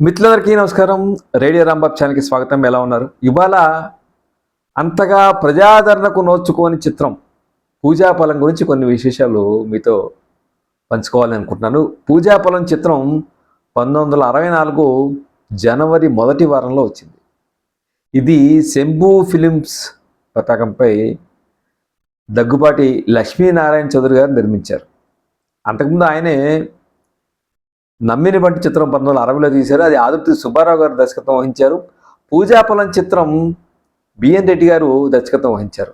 మిత్రులందరికీ నమస్కారం. రేడియో రాంబాబ్ ఛానల్కి స్వాగతం. ఎలా ఉన్నారు? ఇవాళ అంతగా ప్రజాదరణకు నోచుకోని చిత్రం పూజాఫలం గురించి కొన్ని విశేషాలు మీతో పంచుకోవాలని అనుకుంటున్నాను. పూజాఫలం చిత్రం పంతొమ్మిది వందల అరవై నాలుగు జనవరి మొదటి వారంలో వచ్చింది. ఇది శంభు ఫిలిమ్స్ పతాకంపై దగ్గుబాటి లక్ష్మీనారాయణ చౌదరి గారు నిర్మించారు. అంతకుముందు ఆయనే నమ్మిని వంటి చిత్రం పంతొమ్మిది వందల అరవైలో తీశారు. అది ఆదుర్తి సుబ్బారావు గారు దర్శకత్వం వహించారు. పూజాపలం చిత్రం బిఎన్ రెడ్డి గారు దర్శకత్వం వహించారు.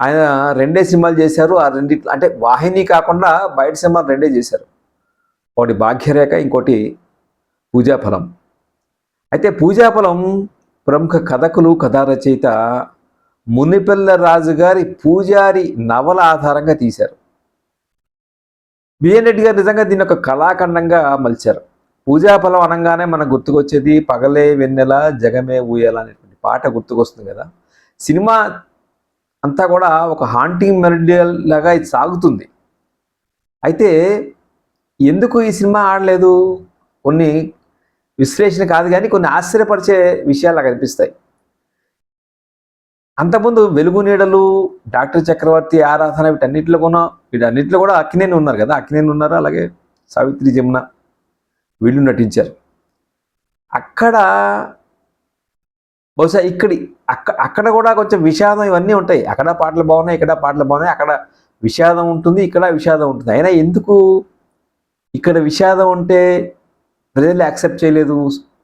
ఆయన రెండే సినిమాలు చేశారు. ఆ రెండిట్లో అంటే వాహిని కాకుండా బయట సినిమాలు రెండే చేశారు. ఒకటి భాగ్యరేఖ ఇంకోటి పూజాఫలం అయితే పూజాఫలం ప్రముఖ కథకులు కథారచయిత మునిపిల్ల రాజు గారి పూజారి నవల ఆధారంగా తీశారు. బిఎన్ రెడ్డి గారు నిజంగా దీన్ని ఒక కళాఖండంగా మలిచారు. పూజాఫలం అనగానే మనకు గుర్తుకొచ్చేది పగలే వెన్నెల జగమే ఊయల అనేటువంటి పాట గుర్తుకొస్తుంది కదా. సినిమా అంతా కూడా ఒక హాంటింగ్ మెరిడియల్ లాగా ఇది సాగుతుంది. అయితే ఎందుకు ఈ సినిమా ఆడలేదు? కొన్ని విశ్లేషణ కాదు కానీ కొన్ని ఆశ్చర్యపరిచే విషయాలు కనిపిస్తాయి అనిపిస్తాయి. అంతకుముందు వెలుగు నీడలు డాక్టర్ చక్రవర్తి ఆరాధన వీటన్నిటిలో కూడా వీటన్నిటిలో కూడా అక్కినేని ఉన్నారు కదా అక్కినేని ఉన్నారు? అలాగే సావిత్రి జమున వీళ్ళు నటించారు. అక్కడ బహుశా ఇక్కడి అక్క అక్కడ కూడా కొంచెం విషాదం ఇవన్నీ ఉంటాయి. అక్కడ పాటలు బాగున్నాయి ఇక్కడ పాటలు బాగున్నాయి అక్కడ విషాదం ఉంటుంది ఇక్కడ విషాదం ఉంటుంది. అయినా ఎందుకు ఇక్కడ విషాదం ఉంటే ప్రజలు యాక్సెప్ట్ చేయలేదు?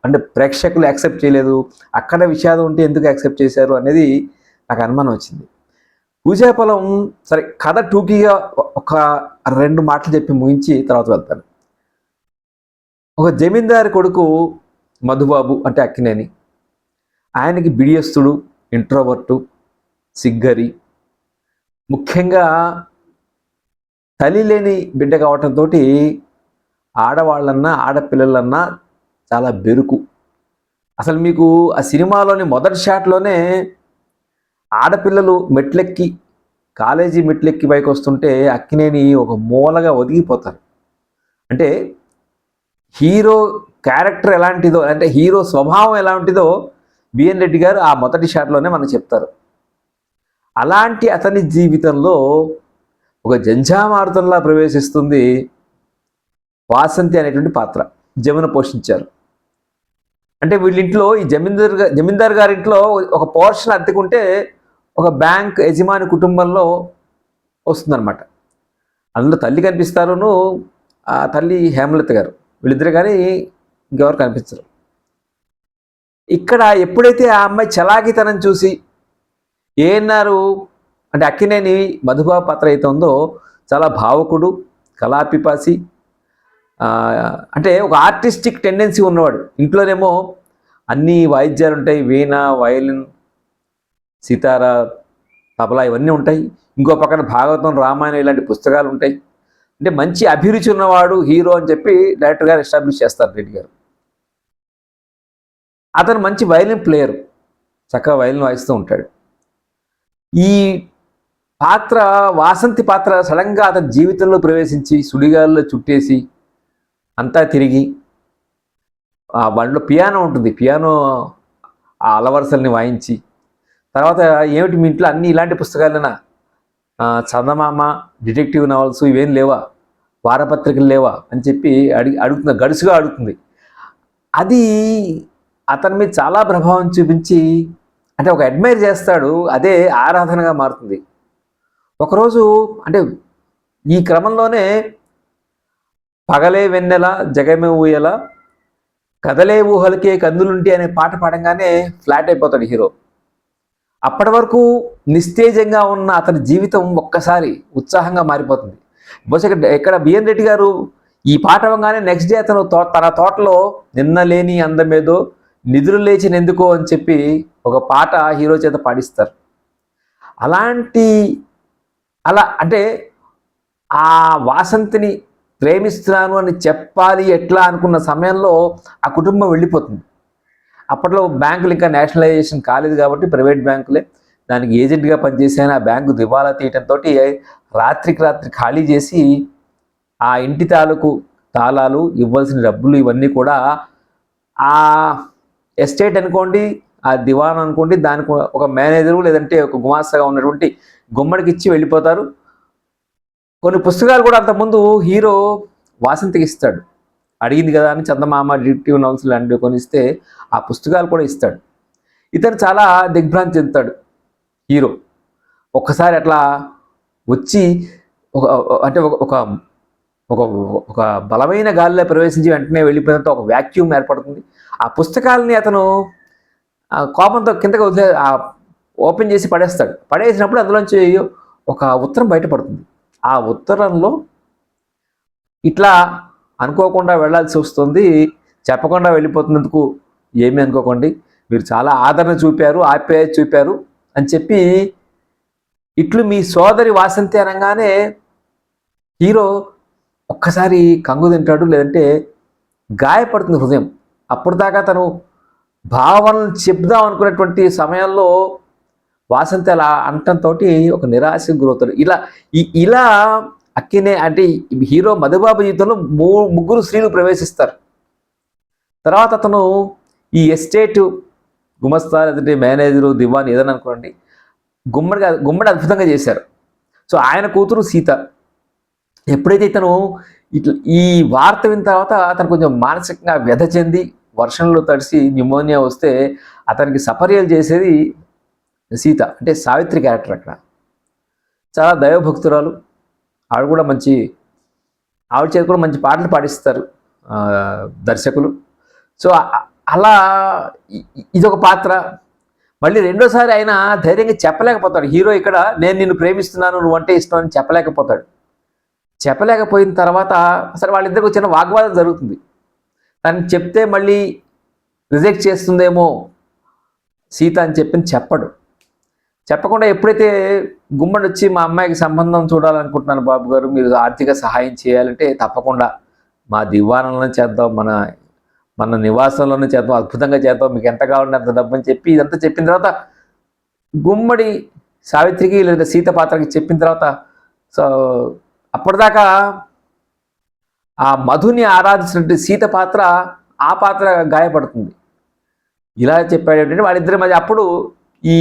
అంటే ప్రేక్షకులు యాక్సెప్ట్ చేయలేదు? అక్కడ విషాదం ఉంటే ఎందుకు యాక్సెప్ట్ చేశారు? అనేది నాకు అనుమానం వచ్చింది. పూజాఫలం సరే కథ టూకీగా ఒక రెండు మాటలు చెప్పి ముగించి తర్వాత వెళ్తాను. ఒక జమీందారి కొడుకు మధుబాబు అంటే అక్కినేని. ఆయనకి బిడియస్తుడు ఇంట్రోవర్టు సిగ్గరి. ముఖ్యంగా తల్లి లేని బిడ్డ కావటంతో ఆడవాళ్ళన్నా ఆడపిల్లలన్నా చాలా బెరుకు. అసలు మీకు ఆ సినిమాలోని మొదటి షాట్లోనే ఆడపిల్లలు మెట్లెక్కి కాలేజీ మెట్లెక్కి పైకి వస్తుంటే అక్కినేని ఒక మూలగా ఒదిగిపోతారు. అంటే హీరో క్యారెక్టర్ ఎలాంటిదో అంటే హీరో స్వభావం ఎలాంటిదో బిఎన్ రెడ్డి గారు ఆ మొదటి షాట్లోనే మనకు చెప్తారు. అలాంటి అతని జీవితంలో ఒక జంఝామారుతంలా ప్రవేశిస్తుంది వాసంతి అనేటువంటి పాత్ర జమున పోషించారు. అంటే వీళ్ళింట్లో ఈ జమీందార్ జమీందార్ గారింట్లో ఒక పోర్షన్ అద్దెకుంటే ఒక బ్యాంక్ యజమాని కుటుంబంలో వస్తుందన్నమాట. అందులో తల్లి కనిపిస్తారును ఆ తల్లి హేమలత గారు. వీళ్ళిద్దరు కానీ ఇంకెవరు కనిపించరు. ఇక్కడ ఎప్పుడైతే ఆ అమ్మాయి చలాకితనం చూసి ఏన్నారు అంటే అక్కినేని మధుబాబు పాత్ర అయితే ఉందో చాలా భావకుడు కళాపిపాసి అంటే ఒక ఆర్టిస్టిక్ టెండెన్సీ ఉన్నవాడు. ఇంట్లోనేమో అన్ని వాయిద్యాలు ఉంటాయి వీణ వయలిన్ సీతారా తబలా ఇవన్నీ ఉంటాయి. ఇంకో పక్కన భాగవతం రామాయణం ఇలాంటి పుస్తకాలు ఉంటాయి. అంటే మంచి అభిరుచి ఉన్నవాడు హీరో అని చెప్పి డైరెక్టర్ గారు ఎస్టాబ్లిష్ చేస్తారు రెడ్డి గారు. అతను మంచి వైలిన్ ప్లేయర్. చక్కగా వైలిన్ వాయిస్తూ ఉంటాడు. ఈ పాత్ర వాసంతి పాత్ర సడన్గా అతని జీవితంలో ప్రవేశించి సుడిగాల్లో చుట్టేసి అంతా తిరిగి ఆ బండిలో పియానో ఉంటుంది. పియానో ఆ అలవరసల్ని వాయించి తర్వాత ఏమిటి మీ ఇంట్లో అన్ని ఇలాంటి పుస్తకాలేనా? చందమామ డిటెక్టివ్ నవల్స్ ఇవేం లేవా? వారపత్రికలు లేవా? అని చెప్పి అడిగి అడుగుతుంది గడుసుగా అడుగుతుంది. అది అతని మీద చాలా ప్రభావం చూపించి అంటే ఒక అడ్మైర్ చేస్తాడు అదే ఆరాధనగా మారుతుంది. ఒకరోజు అంటే ఈ క్రమంలోనే పగలే వెన్నెల జగమే ఊయల కదలే ఊహలకే కందులుంటి అనే పాట పాడంగానే ఫ్లాట్ అయిపోతాడు హీరో. అప్పటి వరకు నిస్తేజంగా ఉన్న అతని జీవితం ఒక్కసారి ఉత్సాహంగా మారిపోతుంది. బహుశా ఇక్కడ బిఎన్ రెడ్డి గారు ఈ పాట అవ్వగానే నెక్స్ట్ డే అతను తో తన తోటలో నిన్న లేని అందమేదో నిధులు లేచినెందుకో అని చెప్పి ఒక పాట హీరో చేత పాడిస్తారు. అలాంటి అలా అంటే ఆ వాసంతిని ప్రేమిస్తున్నాను అని చెప్పాలి ఎట్లా అనుకున్న సమయంలో ఆ కుటుంబం వెళ్ళిపోతుంది. అప్పట్లో బ్యాంకులు ఇంకా నేషనలైజేషన్ కాలేదు కాబట్టి ప్రైవేట్ బ్యాంకులే. దానికి ఏజెంట్గా పనిచేసాను ఆ బ్యాంకు దివాలా తీయటంతో రాత్రికి రాత్రి ఖాళీ చేసి ఆ ఇంటి తాలూకు తాళాలు ఇవ్వాల్సిన డబ్బులు ఇవన్నీ కూడా ఆ ఎస్టేట్ అనుకోండి ఆ దివాన్ అనుకోండి దానికి ఒక మేనేజరు లేదంటే ఒక గుమాస్తాగా ఉన్నటువంటి గుమ్మడికి ఇచ్చి వెళ్ళిపోతారు. కొన్ని పుస్తకాలు కూడా అంతకుముందు హీరో వాసంతికి ఇస్తాడు. అడిగింది కదా అని చందమామ డిటెక్టివ్ నవల్స్ లాంటివి కొని ఇస్తే ఆ పుస్తకాలు కూడా ఇస్తాడు. ఇతను చాలా దిగ్భ్రాంతి చెందుతాడు. హీరో. ఒక్కసారి అట్లా వచ్చి ఒక అంటే ఒక ఒక ఒక ఒక బలమైన గాలిలో ప్రవేశించి వెంటనే వెళ్ళిపోయినంత ఒక వ్యాక్యూమ్ ఏర్పడుతుంది. ఆ పుస్తకాలని అతను ఆ కోపంతో కిందకి వదిలే ఆ ఓపెన్ చేసి పడేస్తాడు. పడేసినప్పుడు అందులోంచి ఒక ఉత్తరం బయటపడుతుంది. ఆ ఉత్తరంలో ఇట్లా అనుకోకుండా వెళ్ళాల్సి వస్తుంది. చెప్పకుండా వెళ్ళిపోతున్నందుకు ఏమీ అనుకోకండి. మీరు చాలా ఆదరణ చూపారు ఆప్యాయత చూపారు అని చెప్పి ఇట్లు మీ సోదరి వాసంతి అనగానే హీరో ఒక్కసారి కంగు తింటాడు లేదంటే గాయపడుతుంది హృదయం. అప్పటిదాకా తను భావనలు చెప్దాం అనుకున్నటువంటి సమయంలో వాసంతి అలా అంటంతో ఒక నిరాశకు గురవుతాడు. ఇలా ఇలా అక్కినే అంటే హీరో మధుబాబు జీవితంలో మూ ముగ్గురు స్త్రీలు ప్రవేశిస్తారు. తర్వాత అతను ఈ ఎస్టేట్ గుమస్తా లేదంటే మేనేజరు దివాన్ ఏదైనా అనుకోండి గుమ్మడి గుమ్మడి అద్భుతంగా చేశారు. సో ఆయన కూతురు సీత. ఎప్పుడైతే ఇతను ఇట్లా ఈ వార్త విన్న తర్వాత అతను కొంచెం మానసికంగా వ్యధ చెంది వర్షంలో తడిసి న్యూమోనియా వస్తే అతనికి సపర్యలు చేసేది సీత అంటే సావిత్రి క్యారెక్టర్ అక్కడ. చాలా దైవభక్తురాలు. ఆవిడ కూడా మంచి ఆవిడ చేతి కూడా మంచి పాటలు పాడిస్తారు దర్శకులు. సో అలా ఇదొక పాత్ర. మళ్ళీ రెండోసారి ఆయన ధైర్యంగా చెప్పలేకపోతాడు. హీరో ఇక్కడ నేను నిన్ను ప్రేమిస్తున్నాను నువ్వు అంటే ఇష్టం అని చెప్పలేకపోతాడు. చెప్పలేకపోయిన తర్వాత సరే వాళ్ళిద్దరికి చిన్న వాగ్వాదం జరుగుతుంది. తను చెప్తే మళ్ళీ రిజెక్ట్ చేస్తుందేమో సీత అని చెప్పి చెప్పడు. చెప్పకుండా ఎప్పుడైతే గుమ్మడి వచ్చి మా అమ్మాయికి సంబంధం చూడాలనుకుంటున్నాను బాబు గారు మీరు ఆర్థిక సహాయం చేయాలంటే తప్పకుండా మా దివాణంలోనే చేద్దాం మన మన నివాసంలోనే చేద్దాం అద్భుతంగా చేద్దాం మీకు ఎంత కావాలంటే అంత డబ్బు అని చెప్పి ఇదంతా చెప్పిన తర్వాత గుమ్మడి సావిత్రికి లేదా సీత పాత్రకి చెప్పిన తర్వాత సో అప్పటిదాకా ఆ మధుని ఆరాధించినట్టు సీత పాత్ర ఆ పాత్ర గాయపడుతుంది. ఇలా చెప్పాడు ఏంటంటే వాళ్ళిద్దరి మధ్య అప్పుడు ఈ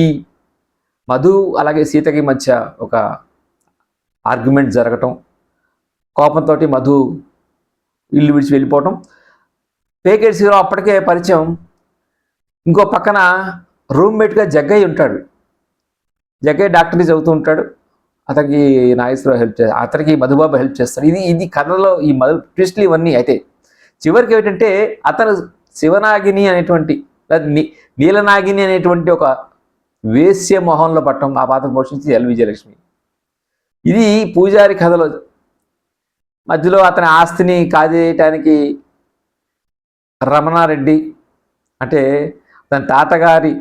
మధు అలాగే సీతకి మధ్య ఒక ఆర్గ్యుమెంట్ జరగటం కోపంతో మధు ఇల్లు విడిచి వెళ్ళిపోవటం. పేకేట్ శివరావు అప్పటికే పరిచయం. ఇంకో పక్కన రూమ్మేట్గా జగ్గయ్య ఉంటాడు. జగ్గయ్య డాక్టర్ని చదువుతూ ఉంటాడు. అతనికి నాగేశ్వరరావు హెల్ప్ చేస్తాడు అతనికి మధుబాబు హెల్ప్ చేస్తాడు. ఇది ఇది కథలో ఈ మధు ట్విస్ట్లు ఇవన్నీ అయితే. చివరికి ఏంటంటే అతను శివనాగిని అనేటువంటి లేదా నీ- నీలనాగిని అనేటువంటి ఒక వేశ్య మొహంలో పట్టడం ఆ పాత్ర పోషించి ఎల్ విజయలక్ష్మి. ఇది పూజారి కథలో మధ్యలో అతని ఆస్తిని కాజేయటానికి రమణారెడ్డి అంటే తన తాతగారి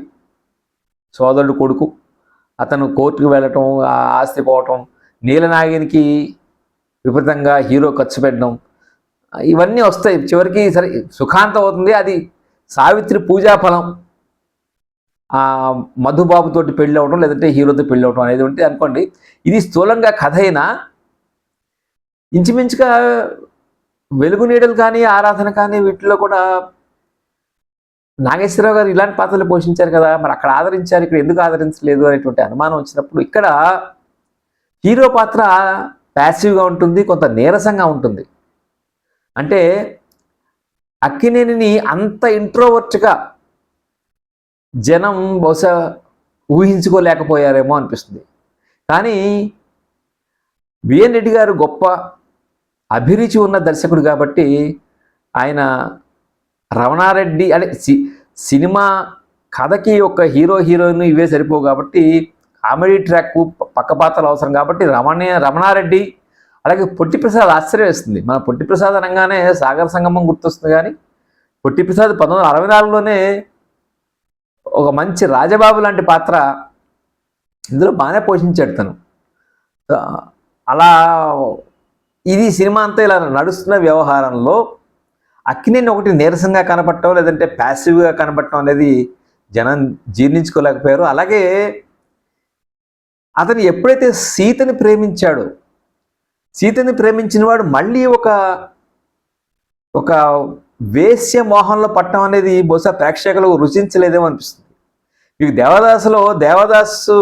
సోదరుడు కొడుకు. అతను కోర్టుకు వెళ్ళటం ఆ ఆస్తి పోవటం నీలనాగినికి విపరీతంగా హీరో ఖర్చు పెట్టడం ఇవన్నీ వస్తాయి. చివరికి సరే సుఖాంతం అవుతుంది. అది సావిత్రి పూజా ఫలం మధుబాబుతోటి పెళ్ళి అవడం లేదంటే హీరోతో పెళ్ళి అవడం అనేది ఉంటే అనుకోండి ఇది స్థూలంగా కథ అయినా ఇంచుమించుగా వెలుగు నీడలు కానీ ఆరాధన కానీ వీటిలో కూడా నాగేశ్వరరావు గారు ఇలాంటి పాత్రలు పోషించారు కదా మరి అక్కడ ఆదరించారు ఇక్కడ ఎందుకు ఆదరించలేదు అనేటువంటి అనుమానం వచ్చినప్పుడు ఇక్కడ హీరో పాత్ర ప్యాసివ్గా ఉంటుంది కొంత నీరసంగా ఉంటుంది. అంటే అక్కినేనిని అంత ఇంట్రోవర్ట్గా జనం బహుశా ఊహించుకోలేకపోయారేమో అనిపిస్తుంది. కానీ విఎన్ రెడ్డి గారు గొప్ప అభిరుచి ఉన్న దర్శకుడు కాబట్టి ఆయన రమణారెడ్డి అంటే సి సినిమా కథకి ఒక హీరో హీరోయిన్ ఇవే సరిపోవు కాబట్టి కామెడీ ట్రాక్ పక్క పాత్రలు అవసరం కాబట్టి రమణ రమణారెడ్డి అలాగే పొట్టి ప్రసాద్ ఆశ్చర్యం వేస్తుంది. మన పొట్టి ప్రసాద్ అనగానే సాగర సంగమం గుర్తొస్తుంది కానీ పొట్టి ప్రసాద్ పంతొమ్మిది వందల అరవై నాలుగులోనే ఒక మంచి రాజబాబు లాంటి పాత్ర ఇందులో బాగానే పోషించాడు తను. అలా ఇది సినిమా అంతా ఇలా నడుస్తున్న వ్యవహారంలో అక్కినేని ఒకటి నీరసంగా కనపడటం లేదంటే ప్యాసివ్గా కనపడటం అనేది జనం జీర్ణించుకోలేకపోయారు. అలాగే అతను ఎప్పుడైతే సీతని ప్రేమించాడో సీతని ప్రేమించిన వాడు మళ్ళీ ఒక ఒక వేశ్య మోహంలో పట్టడం అనేది బహుశా ప్రేక్షకులు రుచించలేదేమో అనిపిస్తుంది. మీకు దేవదాసులో దేవదాసు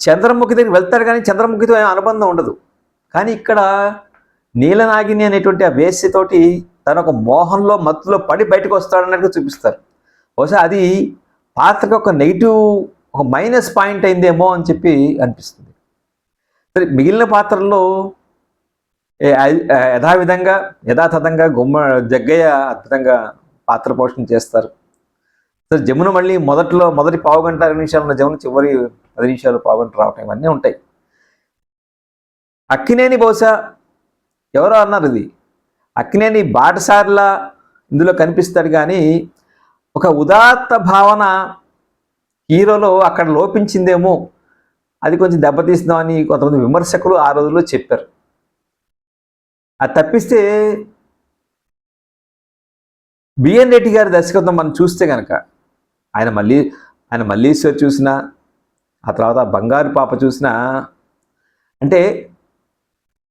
చంద్రముఖి దగ్గరికి వెళ్తాడు కానీ చంద్రముఖితో అనుబంధం ఉండదు. కానీ ఇక్కడ నీలనాగిని అనేటువంటి ఆ వేసితోటి తన ఒక మోహంలో మత్తులో పడి బయటకు వస్తాడన్నట్టు చూపిస్తారు. బహుశా అది పాత్రకు ఒక నెగిటివ్ ఒక మైనస్ పాయింట్ అయిందేమో అని చెప్పి అనిపిస్తుంది. సరే మిగిలిన పాత్రల్లో యథావిధంగా యథాతథంగా గుమ్మ జగ్గయ్య అద్భుతంగా పాత్ర పోషణ చేస్తారు. సరే జమున మళ్ళీ మొదట్లో మొదటి పావు గంట ఇరవై నిమిషాలు జమున చివరి పది నిమిషాలు పావు గంట రావటం ఇవన్నీ ఉంటాయి. అక్కినేని బహుశా ఎవరో అన్నారు ఇది. అక్కినేని బాటసార్లా ఇందులో కనిపిస్తాడు కానీ ఒక ఉదాత్త భావన హీరోలో అక్కడ లోపించిందేమో. అది కొంచెం దెబ్బతీస్తుందామని కొంతమంది విమర్శకులు ఆ రోజుల్లో చెప్పారు. అది తప్పిస్తే బిఎన్ రెడ్డి గారి దర్శకత్వం మనం చూస్తే కనుక ఆయన మళ్ళీ ఆయన మల్లీశ్వర్ చూసినా ఆ తర్వాత బంగారు పాప చూసినా అంటే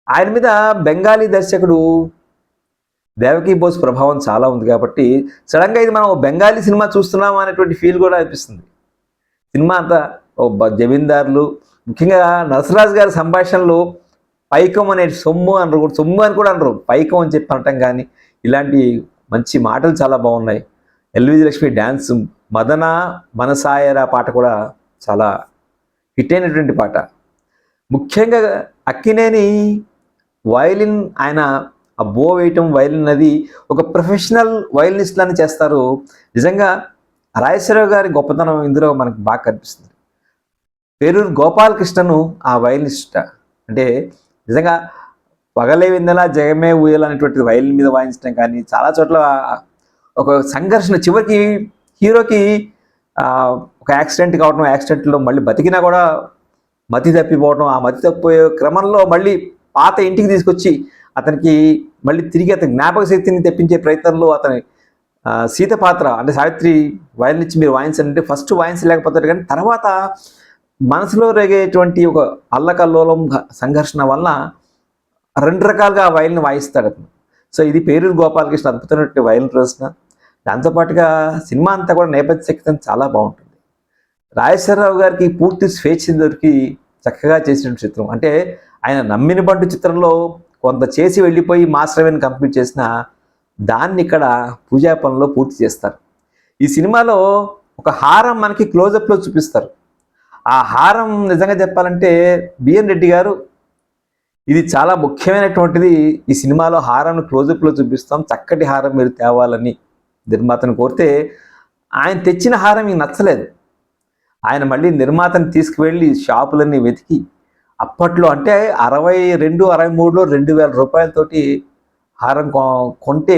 ఆయన మీద బెంగాలీ దర్శకుడు దేవకీ బోస్ ప్రభావం చాలా ఉంది కాబట్టి సడన్గా ఇది మనం బెంగాలీ సినిమా చూస్తున్నాం అనేటువంటి ఫీల్ కూడా అనిపిస్తుంది. సినిమా అంతా ఓ జమీందారులు ముఖ్యంగా నరసరాజు గారి సంభాషణలో పైకం అనే సొమ్ము అనరు కూడా సొమ్ము అని కూడా అనరు పైకం అని చెప్పి అనటం కానీ ఇలాంటి మంచి మాటలు చాలా బాగున్నాయి. ఎల్విజి లక్ష్మి డ్యాన్స్ మదన మనసాయరా పాట కూడా చాలా హిట్ అయినటువంటి పాట. ముఖ్యంగా అక్కినేని వయలిన్ ఆయన ఆ బో వేయటం వయలిన్ అది ఒక ప్రొఫెషనల్ వయలినిస్ట్ అని చేస్తారు. నిజంగా రాజేశ్వరరావు గారి గొప్పతనం ఇందులో మనకు బాగా కనిపిస్తుంది. పేరూరు గోపాలకృష్ణను ఆ వయలినిస్ట్ అంటే నిజంగా పగలే విందలా జగమే ఊయల అనేటువంటి వయలిన్ మీద వాయించడం కానీ చాలా చోట్ల ఒక సంఘర్షణ చివరికి హీరోకి ఒక యాక్సిడెంట్ కావడం యాక్సిడెంట్లో మళ్ళీ బతికినా కూడా మతి తప్పిపోవడం ఆ మతి తప్పిపోయే క్రమంలో మళ్ళీ పాత ఇంటికి తీసుకొచ్చి అతనికి మళ్ళీ తిరిగి అతని జ్ఞాపక శక్తిని తెప్పించే ప్రయత్నంలో అతని సీత పాత్ర అంటే సావిత్రి వయలిన్ ఇచ్చి మీరు వాయించండి. ఫస్ట్ వాయించలేకపోతారు కానీ తర్వాత మనసులో రేగేటువంటి ఒక అల్లకల్లోలం సంఘర్షణ వల్ల రెండు రకాలుగా ఆ వయలిన్ వాయిస్తాడు అతను. సో ఇది పేరూరు గోపాలకృష్ణ అద్భుతమైనటువంటి వయలిన్ ప్రశ్న దాంతోపాటుగా సినిమా అంతా కూడా నేపథ్య సంగీతం చాలా బాగుంటుంది. రాజేశ్వరరావు గారికి పూర్తి స్వేచ్ఛ దొరికి చక్కగా చేసిన చిత్రం. అంటే ఆయన నమ్మిన పండు చిత్రంలో కొంత చేసి వెళ్ళిపోయి మాస్టర్వేని కంప్లీట్ చేసిన దాన్ని ఇక్కడ పూజా పనుల్లో పూర్తి చేస్తారు. ఈ సినిమాలో ఒక హారం మనకి క్లోజప్లో చూపిస్తారు. ఆ హారం నిజంగా చెప్పాలంటే బిఎన్ రెడ్డి గారు ఇది చాలా ముఖ్యమైనటువంటిది. ఈ సినిమాలో హారంను క్లోజప్లో చూపిస్తాం. చక్కటి హారం మీరు తేవాలని నిర్మాతను కోరితే ఆయన తెచ్చిన హారం మీకు నచ్చలేదు. ఆయన మళ్ళీ నిర్మాతని తీసుకువెళ్ళి షాపులన్నీ వెతికి అప్పట్లో అంటే అరవై రెండు అరవై మూడులో రెండు వేల రూపాయలతోటి హారం కొ- కొంటే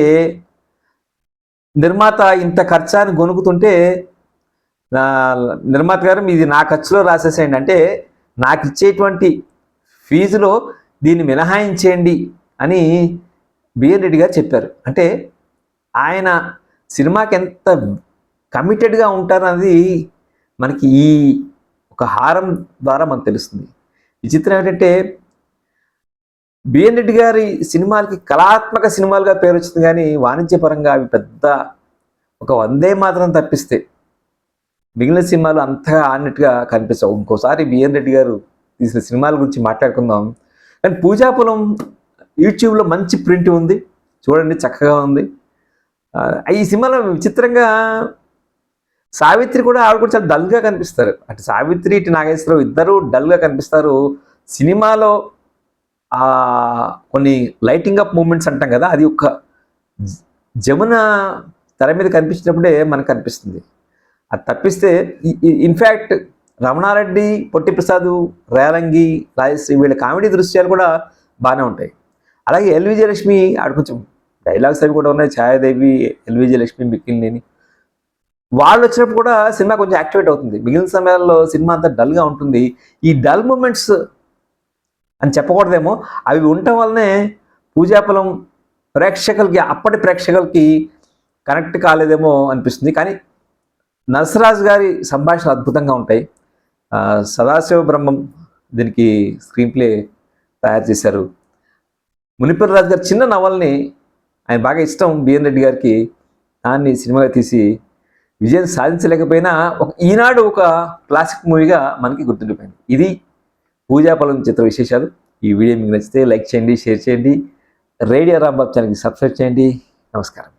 నిర్మాత ఇంత ఖర్చాన్ని గొనుకుతుంటే నిర్మాత గారు మీది నా ఖర్చులో రాసేసేయండి అంటే నాకు ఇచ్చేటువంటి ఫీజులో దీన్ని మినహాయించేయండి అని బిఎన్ రెడ్డి గారు చెప్పారు. అంటే ఆయన సినిమాకి ఎంత కమిటెడ్గా ఉంటారన్నది మనకి ఈ ఒక హారం ద్వారా మనకు తెలుస్తుంది. విచిత్రం ఏంటంటే బిఎన్ రెడ్డి గారి సినిమాలకి కళాత్మక సినిమాలుగా పేరు వచ్చింది కానీ వాణిజ్యపరంగా అవి పెద్ద ఒక వందే మాత్రం తప్పిస్తే మిగిలిన సినిమాలు అంతగా ఆడినట్టుగా కనిపిస్తావు ఇంకోసారి బిఎన్ రెడ్డి గారు తీసిన సినిమాల గురించి మాట్లాడుకుందాం. కానీ పూజాపులం యూట్యూబ్లో మంచి ప్రింట్ ఉంది. చూడండి చక్కగా ఉంది. ఈ సినిమాలో విచిత్రంగా సావిత్రి కూడా ఆవిడ కూడా చాలా డల్గా కనిపిస్తారు. అటు సావిత్రి ఇటు నాగేశ్వరరావు ఇద్దరు డల్గా కనిపిస్తారు. సినిమాలో కొన్ని లైటింగ్ అప్ మూమెంట్స్ అంటాం కదా అది ఒక జమున తెర మీద కనిపించినప్పుడే మనకు కనిపిస్తుంది. అది తప్పిస్తే ఇన్ఫ్యాక్ట్ రమణారెడ్డి పొట్టి ప్రసాద్ రేలంగి రాజశ్రీ వీళ్ళ కామెడీ దృశ్యాలు కూడా బాగానే ఉంటాయి. అలాగే ఎల్ విజయలక్ష్మి ఆడ కొంచెం డైలాగ్స్ అవి కూడా ఉన్నాయి. ఛాయాదేవి ఎల్విజి లక్ష్మి మిక్కిలిని వాళ్ళు వచ్చినప్పుడు కూడా సినిమా కొంచెం యాక్టివేట్ అవుతుంది. మిగిలిన సమయాల్లో సినిమా అంతా డల్గా ఉంటుంది. ఈ డల్ మూమెంట్స్ అని చెప్పకూడదేమో. అవి ఉండటం వల్లనే పూజాపలం ప్రేక్షకులకి అప్పటి ప్రేక్షకులకి కనెక్ట్ కాలేదేమో అనిపిస్తుంది. కానీ నరసరాజు గారి సంభాషణ అద్భుతంగా ఉంటాయి. సదాశివ బ్రహ్మం దీనికి స్క్రీన్ ప్లే తయారు చేశారు. మునిపర్ రాజు గారు చిన్న నవల్ని ఆయన బాగా ఇష్టం బిఎన్ రెడ్డి గారికి. దాన్ని సినిమాగా తీసి విజయం సాధించలేకపోయినా ఒక ఈనాడు ఒక క్లాసిక్ మూవీగా మనకి గుర్తుండిపోయింది. ఇది పూజాపలం చిత్ర విశేషాలు. ఈ వీడియో మీకు నచ్చితే లైక్ చేయండి షేర్ చేయండి. రేడియో రాంబాబు ఛానల్కి సబ్స్క్రైబ్ చేయండి. నమస్కారం.